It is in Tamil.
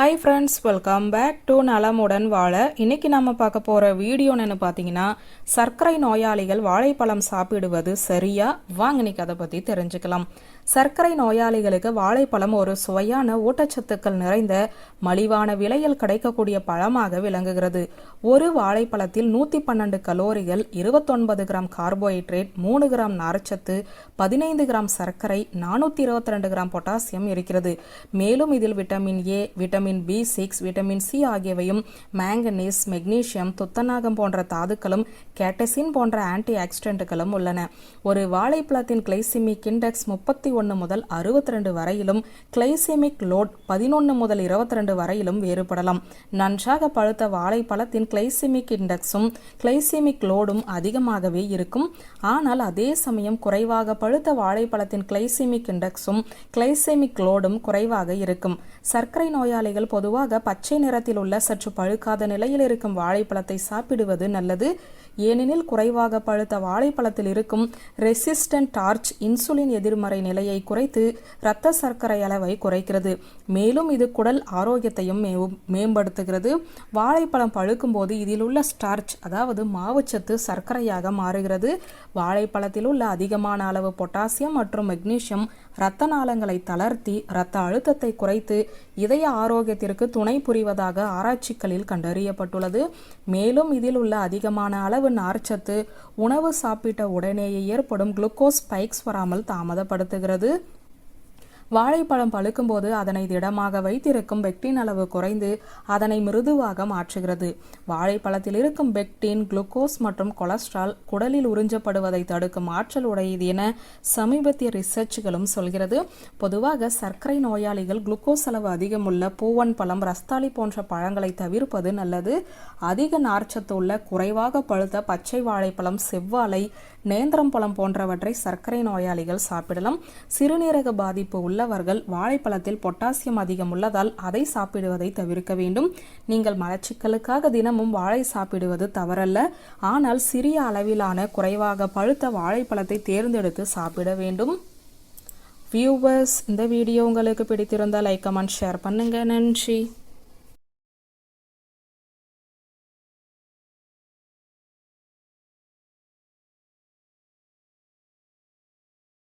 Hi friends welcome back to நலமுடன் வாழ. இன்னைக்கு நம்ம பார்க்க போகிற வீடியோன்னு பார்த்தீங்கன்னா சர்க்கரை நோயாளிகள் வாழைப்பழம் சாப்பிடுவது சரியா? வாங்க இன்னைக்கு அதை பற்றி தெரிஞ்சுக்கலாம். சர்க்கரை நோயாளிகளுக்கு வாழைப்பழம் ஒரு சுவையான ஊட்டச்சத்துக்கள் நிறைந்த மலிவான விலையில் கிடைக்கக்கூடிய பழமாக விளங்குகிறது. ஒரு வாழைப்பழத்தில் நூற்றி பன்னெண்டு கலோரிகள் இருபத்தொன்பது கிராம் கார்போஹைட்ரேட் மூணு கிராம் நார்ச்சத்து பதினைந்து கிராம் சர்க்கரை நானூற்றி இருபத்தி ரெண்டு கிராம் பொட்டாசியம் இருக்கிறது. மேலும் இதில் vitamin A vitamin vitamin B six vitamin C ஆகியவையும் மேங்கனீஸ் மெக்னீசியம் துத்தநாகம் போன்ற தாதுக்களும் கேட்டசின் போன்ற ஆன்டி ஆக்சிடென்ட்டுகளும் உள்ளன. ஒரு வாழைப்பழத்தின் கிளைசிமிக் இண்டெக்ஸ் முப்பத்தி ஒன்று முதல் அறுபத்தி ரெண்டு வரையிலும் கிளைசிமிக் லோட் பதினொன்று முதல் இருபத்தி ரெண்டு வரையிலும் வேறுபடலாம். நன்றாக பழுத்த வாழைப்பழத்தின் கிளைசிமிக் இண்டெக்ஸும் கிளைசிமிக் லோடும் அதிகமாகவே இருக்கும். ஆனால் அதே சமயம் குறைவாக பழுத்த வாழைப்பழத்தின் கிளைசிமிக் இண்டெக்ஸும் கிளைசிமிக் லோடும் குறைவாக இருக்கும். சர்க்கரை நோயாளிகள் குழந்தைகள் பொதுவாக பச்சை நிறத்தில் உள்ள சற்று பழுக்காத நிலையில் இருக்கும் வாழைப்பழத்தை சாப்பிடுவது நல்லது. ஏனெனில் குறைவாக பழுத்த வாழைப்பழத்தில் இருக்கும் ரெசிஸ்டன்ட் டார்ச் இன்சுலின் எதிர்மறை நிலையை குறைத்து இரத்த சர்க்கரை அளவை குறைக்கிறது. மேலும் இது குடல் ஆரோக்கியத்தையும் மேம்படுத்துகிறது. வாழைப்பழம் பழுக்கும் போது இதில் உள்ள ஸ்டார்ச் அதாவது மாவுச்சத்து சர்க்கரையாக மாறுகிறது. வாழைப்பழத்தில் உள்ள அதிகமான அளவு பொட்டாசியம் மற்றும் மெக்னீசியம் இரத்த நாளங்களை தளர்த்தி இரத்த அழுத்தத்தை குறைத்து இதய ஆரோக்கிய ஆரோக்கியத்திற்கு துணை புரிவதாக ஆராய்ச்சிகளில் கண்டறியப்பட்டுள்ளது. மேலும் இதில் உள்ள அதிகமான அளவு நார்ச்சத்து உணவு சாப்பிட்ட உடனேயே ஏற்படும் குளுக்கோஸ் ஸ்பைக்ஸ் வராமல் தாமதப்படுத்துகிறது. வாழைப்பழம் பழுக்கும்போது அதனை திடமாக வைத்திருக்கும் பெக்டின் அளவு குறைந்து அதனை மிருதுவாக மாற்றுகிறது. வாழைப்பழத்தில் இருக்கும் பெக்டின் குளுக்கோஸ் மற்றும் கொலஸ்ட்ரால் குடலில் உறிஞ்சப்படுவதை தடுக்கும் ஆற்றல் உடையது என சமீபத்திய ரிசர்ச்களும் சொல்கிறது. பொதுவாக சர்க்கரை நோயாளிகள் குளுக்கோஸ் அளவு அதிகமுள்ள பூவன் பழம் ரஸ்தாளி போன்ற பழங்களை தவிர்ப்பது நல்லது. அதிக நார்ச்சத்து உள்ள குறைவாக பழுத்த பச்சை வாழைப்பழம் செவ்வாழை நேந்திரம் பழம் போன்றவற்றை சர்க்கரை நோயாளிகள் சாப்பிடலாம். சிறுநீரக பாதிப்பு உள்ளவர்கள் வாழைப்பழத்தில் பொட்டாசியம் அதிகம் உள்ளதால் அதை சாப்பிடுவதை தவிர்க்க வேண்டும். நீங்கள் மலச்சிக்கலுக்காக தினமும் வாழை சாப்பிடுவது தவறல்ல. ஆனால் சிறிய அளவிலான குறைவாக பழுத்த வாழைப்பழத்தை தேர்ந்தெடுத்து சாப்பிட வேண்டும். வியூவர்ஸ் இந்த வீடியோ உங்களுக்கு பிடித்திருந்தால் லைக் கமெண்ட் ஷேர் பண்ணுங்க. நன்றி.